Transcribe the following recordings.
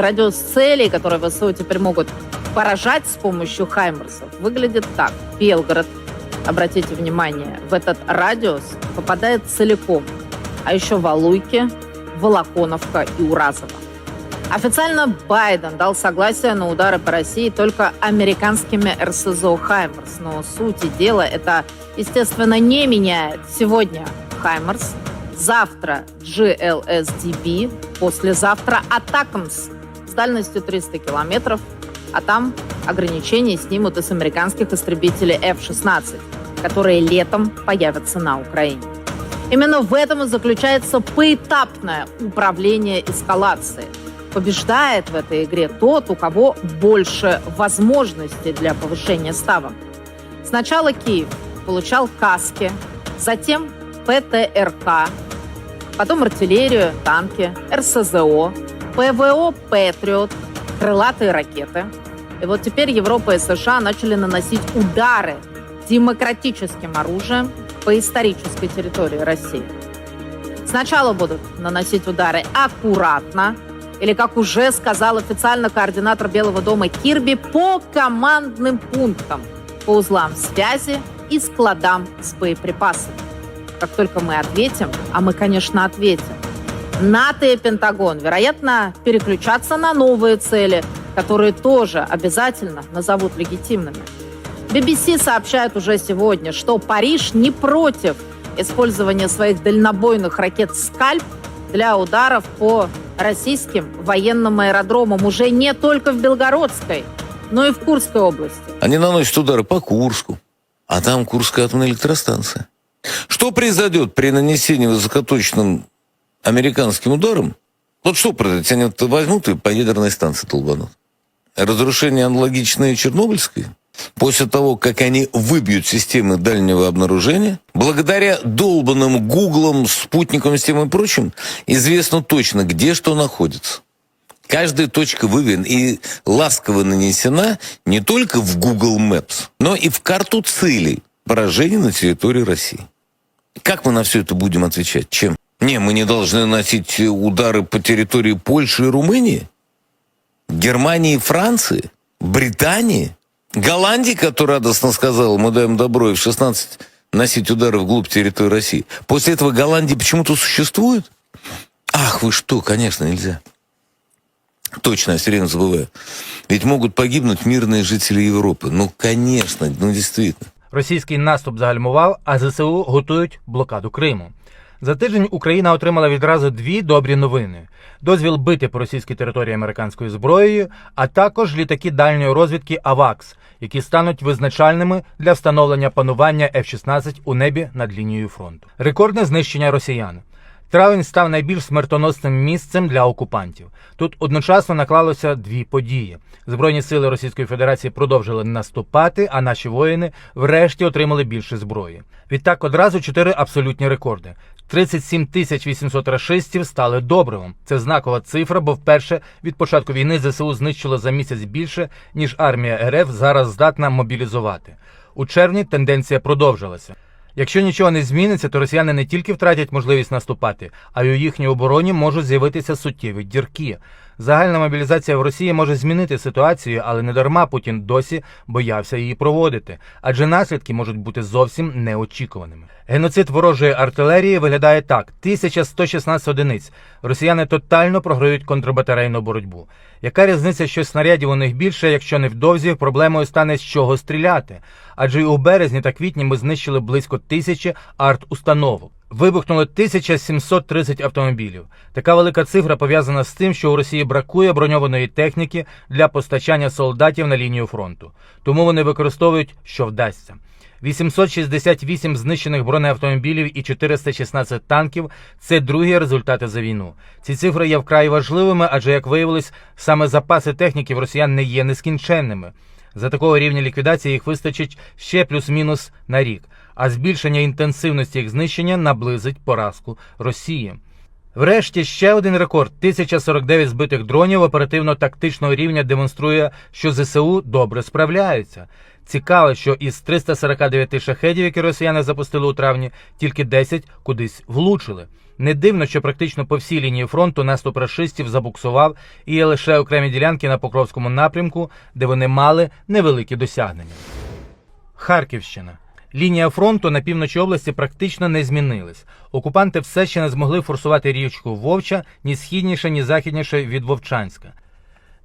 Радиус целей, которые ВСУ теперь могут поражать с помощью Хаймерсов, выглядит так. Белгород, обратите внимание, в этот радиус попадает целиком. А еще Валуйки, Волоконовка и Уразово. Официально Байден дал согласие на удары по России только американскими РСЗО «Хаймерс». Но сути дела это, естественно, не меняет. Сегодня «Хаймерс», завтра GLSDB, послезавтра «Атакамс» с дальностью 300 километров, а там ограничения снимут и с американских истребителей F-16, которые летом появятся на Украине. Именно в этом и заключается поэтапное управление эскалацией. Побеждает в этой игре тот, у кого больше возможностей для повышения ставок. Сначала Киев получал каски, затем ПТРК, потом артиллерию, танки, РСЗО, ПВО «Патриот», крылатые ракеты. И вот теперь Европа и США начали наносить удары демократическим оружием по исторической территории России. Сначала будут наносить удары аккуратно, или, как уже сказал официально координатор Белого дома Кирби, по командным пунктам, по узлам связи и складам с боеприпасами. Как только мы ответим, а мы, конечно, ответим, НАТО и Пентагон, вероятно, переключаться на новые цели, которые тоже обязательно назовут легитимными. BBC сообщает уже сегодня, что Париж не против использования своих дальнобойных ракет «Скальп» для ударов по российским военным аэродромам уже не только в Белгородской, но и в Курской области. Они наносят удары по Курску, а там Курская атомная электростанция. Что произойдет при нанесении высокоточным американским ударом? Вот что вот возьмут и по ядерной станции долбанут. Разрушение аналогичное Чернобыльской? После того, как они выбьют системы дальнего обнаружения, благодаря долбанным гуглам, спутникам, системам и прочим, известно точно, где что находится. Каждая точка выведена и ласково нанесена не только в Google Maps, но и в карту целей поражений на территории России. Как мы на все это будем отвечать? Чем? Не, мы не должны наносить удары по территории Польши и Румынии, Германии и Франции, Британии, Голландии, которая радостно сказала, мы даем добро и в 16 носить удары вглубь территории России. После этого Голландия почему-то существует? Ах, вы что, конечно, нельзя. Точно, я все время забываю. Ведь могут погибнуть мирные жители Европы. Ну, конечно, ну действительно. Російський наступ загальмував, а ЗСУ готують блокаду Криму. За тиждень Україна отримала відразу дві добрі новини: дозвіл бити по російській території американською зброєю, а також літаки дальньої розвідки АВАКС, які стануть визначальними для встановлення панування F-16 у небі над лінією фронту. Рекордне знищення росіян. Травень став найбільш смертоносним місцем для окупантів. Тут одночасно наклалося дві події: збройні сили Російської Федерації продовжили наступати, а наші воїни врешті отримали більше зброї. Відтак одразу чотири абсолютні рекорди: 37 тисяч 800 рашистів стали добривом. Це знакова цифра, бо вперше від початку війни ЗСУ знищило за місяць більше, ніж армія РФ зараз здатна мобілізувати. У червні тенденція продовжилася. Якщо нічого не зміниться, то росіяни не тільки втратять можливість наступати, а й у їхній обороні можуть з'явитися суттєві дірки. Загальна мобілізація в Росії може змінити ситуацію, але не дарма Путін досі боявся її проводити, адже наслідки можуть бути зовсім неочікуваними. Геноцид ворожої артилерії виглядає так: 1116 одиниць. Росіяни тотально програють контрбатарейну боротьбу. Яка різниця, що снарядів у них більше, якщо невдовзі проблемою стане з чого стріляти? Адже й у березні та квітні ми знищили близько тисячі арт-установок. Вибухнуло 1730 автомобілів. Така велика цифра пов'язана з тим, що у Росії бракує броньованої техніки для постачання солдатів на лінію фронту. Тому вони використовують, що вдасться. 868 знищених бронеавтомобілів і 416 танків це другі результати за війну. Ці цифри є вкрай важливими, адже як виявилось, саме запаси техніки в росіян не є нескінченними. За такого рівня ліквідації їх вистачить ще плюс-мінус на рік, а збільшення інтенсивності їх знищення наблизить поразку Росії. Врешті ще один рекорд: 1049 збитих дронів оперативно-тактичного рівня демонструє, що ЗСУ добре справляються. Цікаво, що із 349 шахедів, які росіяни запустили у травні, тільки 10 кудись влучили. Не дивно, що практично по всій лінії фронту наступ рашистів забуксував і є лише окремі ділянки на Покровському напрямку, де вони мали невеликі досягнення. Харківщина. Лінія фронту на півночі області практично не змінилась. Окупанти все ще не змогли форсувати річку Вовча ні східніше, ні західніше від Вовчанська.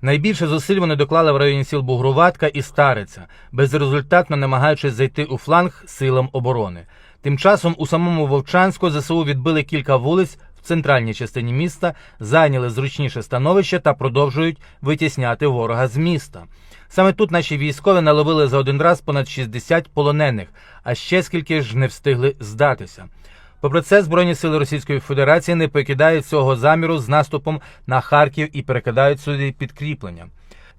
Найбільше зусиль вони доклали в районі сіл Бугруватка і Стариця, безрезультатно намагаючись зайти у фланг силам оборони. Тим часом у самому Вовчанську ЗСУ відбили кілька вулиць центральній частині міста, зайняли зручніше становище та продовжують витісняти ворога з міста. Саме тут наші військові наловили за один раз понад 60 полонених, а ще скільки ж не встигли здатися. Попри це, Збройні сили Російської Федерації не покидають цього заміру з наступом на Харків і перекидають сюди підкріплення.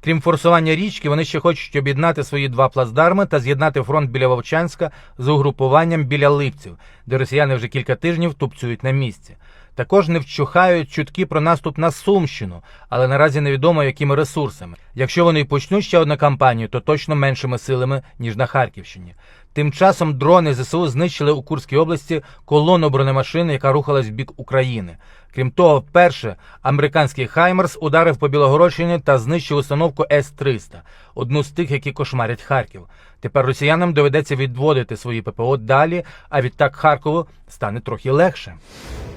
Крім форсування річки, вони ще хочуть об'єднати свої два плацдарми та з'єднати фронт біля Вовчанська з угрупуванням біля Липців, де росіяни вже кілька тижнів тупцюють на місці. Також не вщухають чутки про наступ на Сумщину, але наразі невідомо якими ресурсами. Якщо вони почнуть ще одну кампанію, то точно меншими силами ніж на Харківщині. Тим часом дрони ЗСУ знищили у Курській області колону бронемашин, яка рухалась в бік України. Крім того, вперше американський Хаймерс ударив по Білогородщині та знищив установку С-300, одну з тих, які кошмарять Харків. Тепер росіянам доведеться відводити свої ППО далі, а відтак Харкову стане трохи легше.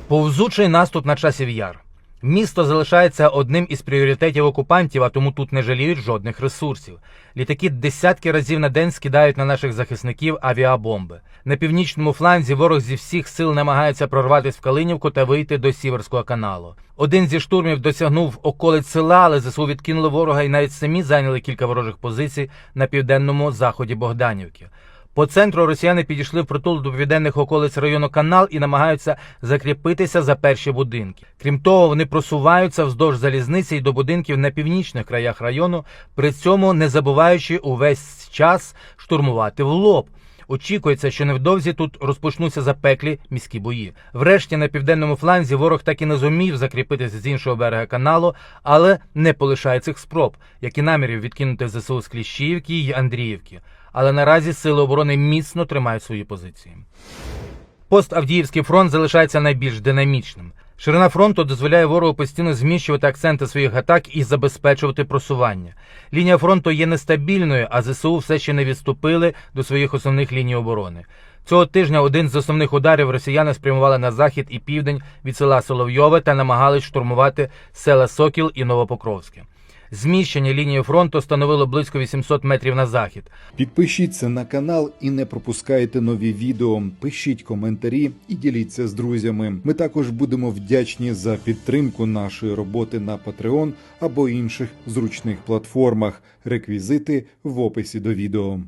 Повзучий наступ на часів яр. Місто залишається одним із пріоритетів окупантів, а тому тут не жаліють жодних ресурсів. Літаки десятки разів на день скидають на наших захисників авіабомби. На північному фланзі ворог зі всіх сил намагається прорватися в Калинівку та вийти до Сіверського каналу. Один зі штурмів досягнув околиць села, але ЗСУ відкинули ворога і навіть самі зайняли кілька ворожих позицій на південному заході Богданівки. По центру росіяни підійшли в притул до південних околиць району Канал і намагаються закріпитися за перші будинки. Крім того, вони просуваються вздовж залізниці й до будинків на північних краях району, при цьому не забуваючи увесь час штурмувати в лоб. Очікується, що невдовзі тут розпочнуться запеклі міські бої. Врешті на південному фланзі ворог так і не зумів закріпитися з іншого берега каналу, але не полишає цих спроб, як і намірів відкинути ЗСУ з Кліщіївки й Андріївки. Але наразі сили оборони міцно тримають свої позиції. Пост-Авдіївський фронт залишається найбільш динамічним. Ширина фронту дозволяє ворогу постійно зміщувати акценти своїх атак і забезпечувати просування. Лінія фронту є нестабільною, а ЗСУ все ще не відступили до своїх основних ліній оборони. Цього тижня один з основних ударів росіяни спрямували на захід і південь від села Соловйове та намагались штурмувати села Сокіл і Новопокровське. Зміщення лінії фронту становило близько 800 метрів на захід. Підпишіться на канал і не пропускайте нові відео. Пишіть коментарі і діліться з друзями. Ми також будемо вдячні за підтримку нашої роботи на Patreon або інших зручних платформах. Реквізити в описі до відео.